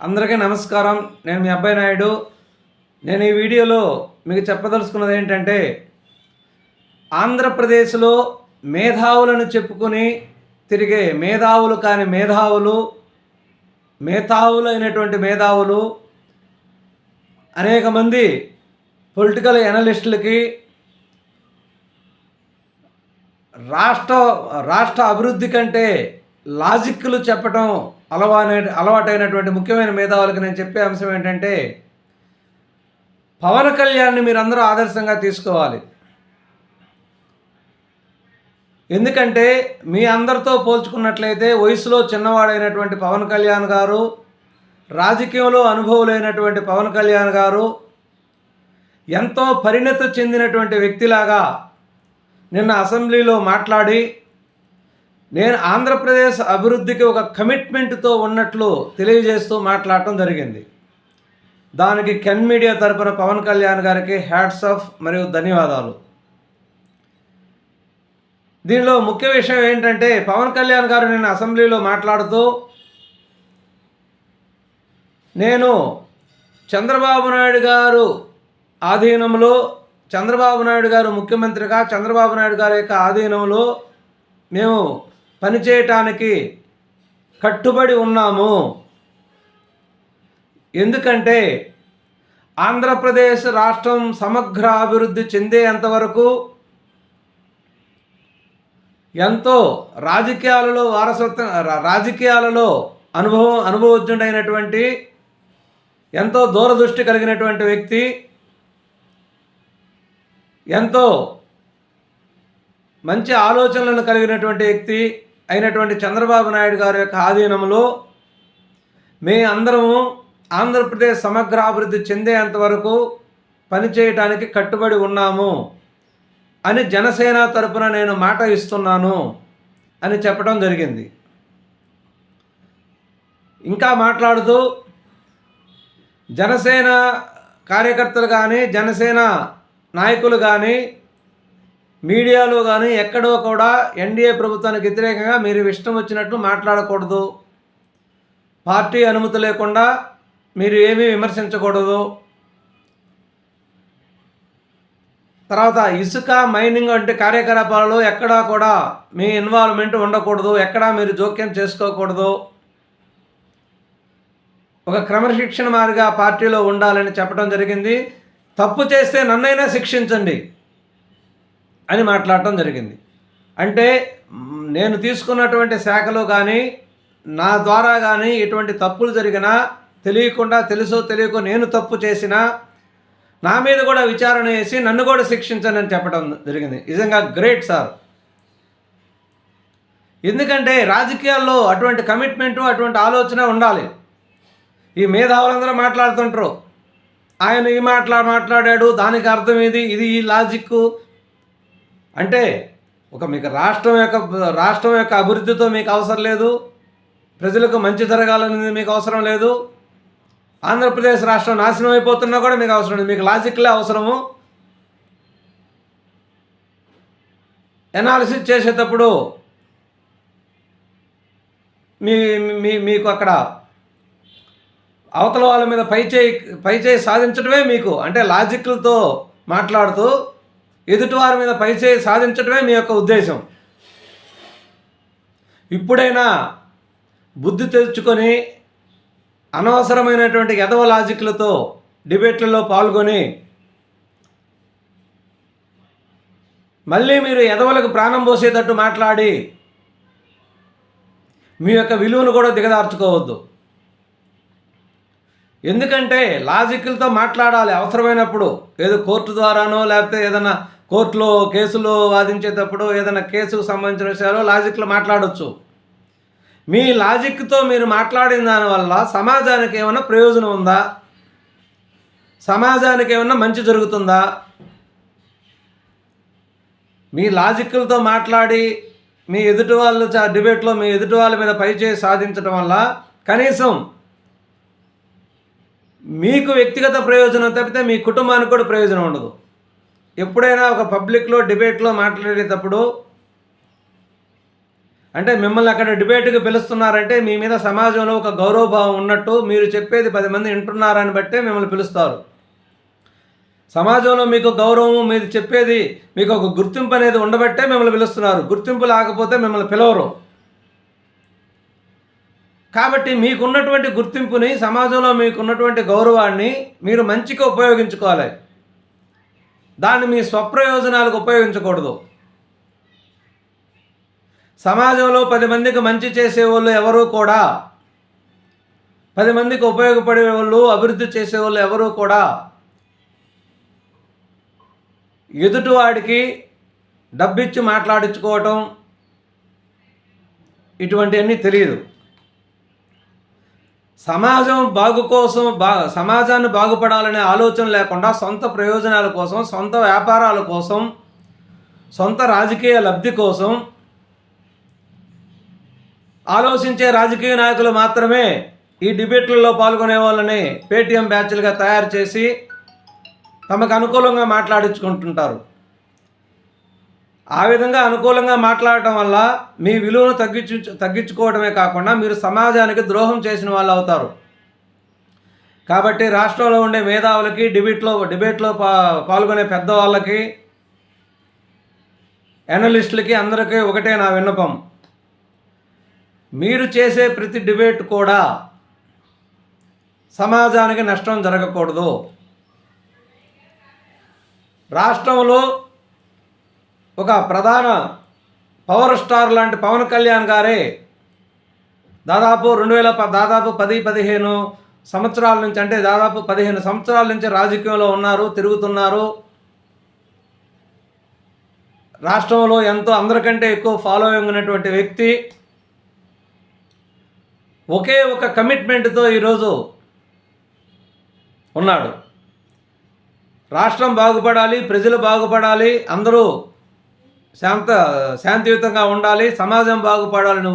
అందరికీ నమస్కారం. నేను మీ అబ్బాయి నాయుడు. నేను ఈ వీడియోలో మీకు చెప్పదలుచుకున్నది ఏంటంటే ఆంధ్రప్రదేశ్లో మేధావులను చెప్పుకొని తిరిగే మేధావులు కాని మేధావులు మేధావులు అయినటువంటి మేధావులు అనేక మంది పొలిటికల్ ఎనలిస్టులకి రాష్ట్ర రాష్ట్ర అభివృద్ధి కంటే లాజిక్లు చెప్పటం అలవానే అలవాటైనటువంటి ముఖ్యమైన మేధావులకు నేను చెప్పే అంశం ఏంటంటే పవన్ కళ్యాణ్ని మీరందరూ ఆదర్శంగా తీసుకోవాలి. ఎందుకంటే మీ అందరితో పోల్చుకున్నట్లయితే వయసులో చిన్నవాడైనటువంటి పవన్ కళ్యాణ్ గారు రాజకీయంలో అనుభవులైనటువంటి పవన్ కళ్యాణ్ గారు ఎంతో పరిణతి చెందినటువంటి వ్యక్తిలాగా నిన్న అసెంబ్లీలో మాట్లాడి నేను ఆంధ్రప్రదేశ్ అభివృద్ధికి ఒక కమిట్మెంట్తో ఉన్నట్లు తెలియజేస్తూ మాట్లాడటం జరిగింది. దానికి కెన్ మీడియా తరపున పవన్ కళ్యాణ్ గారికి హ్యాట్స్ ఆఫ్ మరియు ధన్యవాదాలు. దీనిలో ముఖ్య విషయం ఏంటంటే పవన్ కళ్యాణ్ గారు నిన్న అసెంబ్లీలో మాట్లాడుతూ నేను చంద్రబాబు నాయుడు గారు ఆధీనంలో చంద్రబాబు నాయుడు గారు ముఖ్యమంత్రిగా చంద్రబాబు నాయుడు గారి యొక్క ఆధీనంలో మేము పనిచేయటానికి కట్టుబడి ఉన్నాము. ఎందుకంటే ఆంధ్రప్రదేశ్ రాష్ట్రం సమగ్ర అభివృద్ధి చెందేంతవరకు ఎంతో రాజకీయాలలో వారసత్వం రాజకీయాలలో అనుభవం అనుభవజ్ఞుడైనటువంటి ఎంతో దూరదృష్టి కలిగినటువంటి వ్యక్తి ఎంతో మంచి ఆలోచనలను కలిగినటువంటి వ్యక్తి అయినటువంటి చంద్రబాబు నాయుడు గారి యొక్క ఆధీనంలో మే అందరము ఆంధ్రప్రదేశ్ సమగ్రాభివృద్ధి చెందేంత వరకు పనిచేయటానికి కట్టుబడి ఉన్నాము అని జనసేన తరపున నేను మాట ఇస్తున్నాను అని చెప్పడం జరిగింది. ఇంకా మాట్లాడుతూ జనసేన కార్యకర్తలు కానీ జనసేన నాయకులు కానీ మీడియాలో కానీ ఎక్కడో కూడా ఎన్డీఏ ప్రభుత్వానికి వ్యతిరేకంగా మీరు ఇష్టం వచ్చినట్లు మాట్లాడకూడదు. పార్టీ అనుమతి లేకుండా మీరు ఏమీ విమర్శించకూడదు. తర్వాత ఇసుక మైనింగ్ వంటి కార్యకలాపాలలో ఎక్కడా కూడా మీ ఇన్వాల్వ్మెంట్ ఉండకూడదు. ఎక్కడా మీరు జోక్యం చేసుకోకూడదు. ఒక క్రమశిక్షణ మారిగా పార్టీలో ఉండాలని చెప్పడం జరిగింది. తప్పు చేస్తే నన్నైనా శిక్షించండి. అని మాట్లాడటం జరిగింది. అంటే నేను తీసుకున్నటువంటి శాఖలో కానీ నా ద్వారా కానీ ఎటువంటి తప్పులు జరిగినా తెలియకుండా తెలుసో తెలియకో నేను తప్పు చేసినా నా మీద కూడా విచారణ చేసి నన్ను కూడా శిక్షించండి అని చెప్పడం జరిగింది. నిజంగా గ్రేట్ సార్. ఎందుకంటే రాజకీయాల్లో అటువంటి కమిట్మెంటు అటువంటి ఆలోచన ఉండాలి. ఈ మేధావులందరూ మాట్లాడుతుంటారు. ఆయన ఈ మాట్లా మాట్లాడాడు దానికి అర్థం ఇది ఇది ఈ లాజిక్ అంటే ఒక మీకు రాష్ట్రం యొక్క రాష్ట్రం యొక్క అభివృద్ధితో మీకు అవసరం లేదు. ప్రజలకు మంచి జరగాలనేది మీకు అవసరం లేదు. ఆంధ్రప్రదేశ్ రాష్ట్రం నాశనం అయిపోతున్నా కూడా మీకు అవసరం లేదు. మీకు లాజిక్లే అవసరము. ఎనాలిసిస్ చేసేటప్పుడు మీ మీ మీకు అక్కడ అవతల వాళ్ళ మీద పై చేయి పై చేయి సాధించడమే మీకు అంటే లాజిక్లతో మాట్లాడుతూ ఎదుటివారి మీద పైచేయి సాధించడమే మీ యొక్క ఉద్దేశం. ఇప్పుడైనా బుద్ధి తెచ్చుకొని అనవసరమైనటువంటి ఎదవ లాజిక్లతో డిబేట్లలో పాల్గొని మళ్ళీ మీరు ఎదవలకు ప్రాణం పోసేటట్టు మాట్లాడి మీ యొక్క విలువను కూడా దిగదార్చుకోవద్దు. ఎందుకంటే లాజిక్లతో మాట్లాడాలి అవసరమైనప్పుడు. ఏదో కోర్టు ద్వారానో లేకపోతే ఏదైనా కోర్టులో కేసులో వాదించేటప్పుడు ఏదైనా కేసుకు సంబంధించిన విషయాలు లాజిక్లో మాట్లాడవచ్చు మీ లాజిక్తో మీరు మాట్లాడిన దానివల్ల సమాజానికి ఏమైనా ప్రయోజనం ఉందా? సమాజానికి ఏమైనా మంచి జరుగుతుందా? మీ లాజిక్లతో మాట్లాడి మీ ఎదుటి వాళ్ళు చా డిబేట్లో మీ ఎదుటి వాళ్ళ మీద పైచేయి సాధించడం వల్ల కనీసం మీకు వ్యక్తిగత ప్రయోజనం తప్పితే మీ కుటుంబానికి కూడా ప్రయోజనం ఉండదు. ఎప్పుడైనా ఒక పబ్లిక్లో డిబేట్లో మాట్లాడేటప్పుడు అంటే మిమ్మల్ని అక్కడ డిబేట్కి పిలుస్తున్నారంటే మీ మీద సమాజంలో ఒక గౌరవభావం ఉన్నట్టు మీరు చెప్పేది పది మంది వింటున్నారని బట్టే మిమ్మల్ని పిలుస్తారు. సమాజంలో మీకు గౌరవం మీరు చెప్పేది మీకు ఒక గుర్తింపు అనేది ఉండబట్టే మిమ్మల్ని పిలుస్తున్నారు. గుర్తింపు లేకపోతే మిమ్మల్ని పిలవరు. కాబట్టి మీకున్నటువంటి గుర్తింపుని సమాజంలో మీకున్నటువంటి గౌరవాన్ని మీరు మంచిగా ఉపయోగించుకోవాలి. దాన్ని మీ స్వప్రయోజనాలకు ఉపయోగించకూడదు. సమాజంలో పది మందికి మంచి చేసేవాళ్ళు ఎవరూ కూడా పది మందికి ఉపయోగపడే వాళ్ళు అభివృద్ధి చేసేవాళ్ళు ఎవరూ కూడా ఎదుటివాడికి డబ్బిచ్చి మాట్లాడించుకోవటం ఇటువంటివన్నీ తెలియదు. సమాజం బాగు కోసం బా సమాజాన్ని బాగుపడాలనే ఆలోచన లేకుండా సొంత ప్రయోజనాల కోసం సొంత వ్యాపారాల కోసం సొంత రాజకీయ లబ్ధి కోసం ఆలోచించే రాజకీయ నాయకులు మాత్రమే ఈ డిబేట్లలో పాల్గొనే వాళ్ళని పేటీఎం బ్యాచ్లుగా తయారు చేసి తమకు అనుకూలంగా మాట్లాడించుకుంటుంటారు. ఆ విధంగా అనుకూలంగా మాట్లాడటం వల్ల మీ విలువను తగ్గించు తగ్గించుకోవడమే కాకుండా మీరు సమాజానికి ద్రోహం చేసిన వాళ్ళు అవుతారు. కాబట్టి రాష్ట్రంలో ఉండే మేధావులకి డిబేట్లో డిబేట్లో పా పాల్గొనే పెద్దవాళ్ళకి అనలిస్టులకి అందరికీ ఒకటే నా విన్నపం. మీరు చేసే ప్రతి డిబేట్ కూడా సమాజానికి నష్టం జరగకూడదు. రాష్ట్రంలో ఒక ప్రధాన పవర్ స్టార్ లాంటి పవన్ కళ్యాణ్ గారే దాదాపు రెండు వేల ప దాదాపు పది పదిహేను సంవత్సరాల నుంచి అంటే దాదాపు పదిహేను సంవత్సరాల నుంచి రాజకీయంలో ఉన్నారు తిరుగుతున్నారు. రాష్ట్రంలో ఎంతో అందరికంటే ఎక్కువ ఫాలోయింగ్ ఉన్నటువంటి వ్యక్తి. ఒకే ఒక కమిట్మెంట్తో ఈరోజు ఉన్నాడు. రాష్ట్రం బాగుపడాలి ప్రజలు బాగుపడాలి అందరూ శాంత శాంతియుతంగా ఉండాలి సమాజం బాగుపడాలని